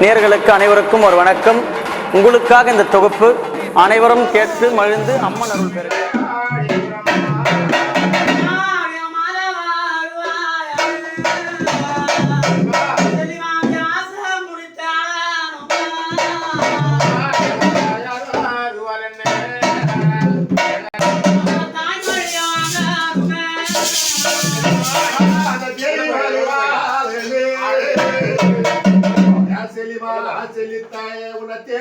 நேர்களுக்கு அனைவருக்கும் ஒரு வணக்கம். உங்களுக்காக இந்த தொகுப்பு அனைவரும் கேட்டு மகிழ்ந்து அம்மன் அருள் பெறுக.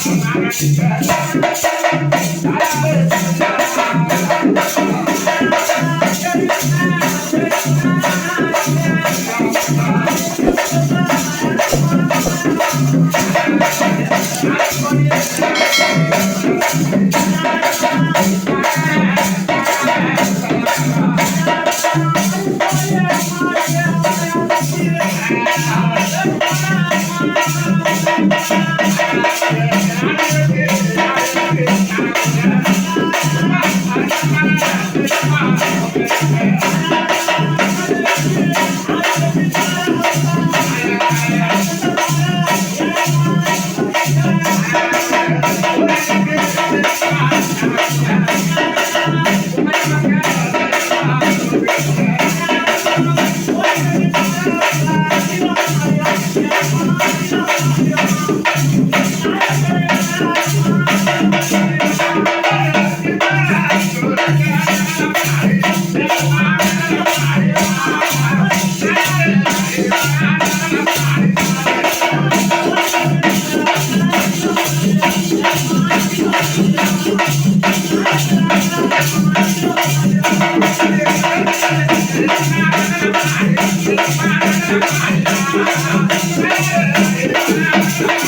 Thank you. Shit.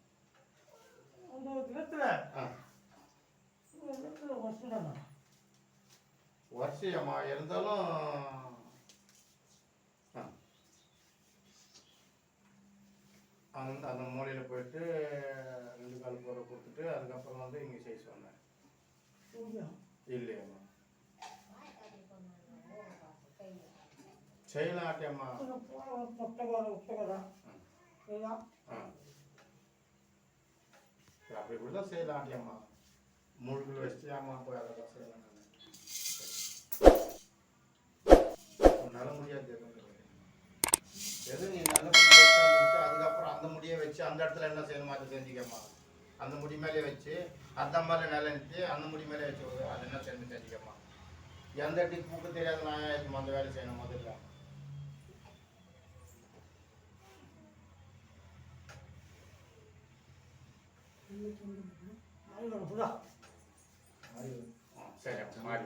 இருந்தேன் என்னம்மா ஆ வருஷம்மா இருந்தாலும் ஆ. அந்த அந்த மூலையில் போயிட்டு ரெண்டு கால் போகிற கொடுத்துட்டு அதுக்கப்புறம் வந்து இங்கே செய்ய சொன்னேன் இல்லையம்மா செய்யலாம் ஆட்டியம்மா ஆ அப்படி கூட தான் செய்யலாம் ஆட்டியம்மா வச்சு அம்மா போய் அதை தான் செய்யலாம் உன்னால் உன்னால முடியாது எதுவும் எது நீ நல்ல முடி அதுக்கப்புறம் அந்த முடியை வச்சு அந்த இடத்துல என்ன செய்யணுமோ அதை செஞ்சுக்கம்மா அந்த முடி மேலே வச்சு அந்த மாதிரி நிலை நிறுத்தி அந்த முடி மேலே வச்சு அது என்ன செஞ்சு செஞ்சுக்கம்மா எந்த இடத்துக்கு பூக்கு தெரியாத நான் அந்த வேலை செய்யணும் முதல்ல சரி அப்ப மாறி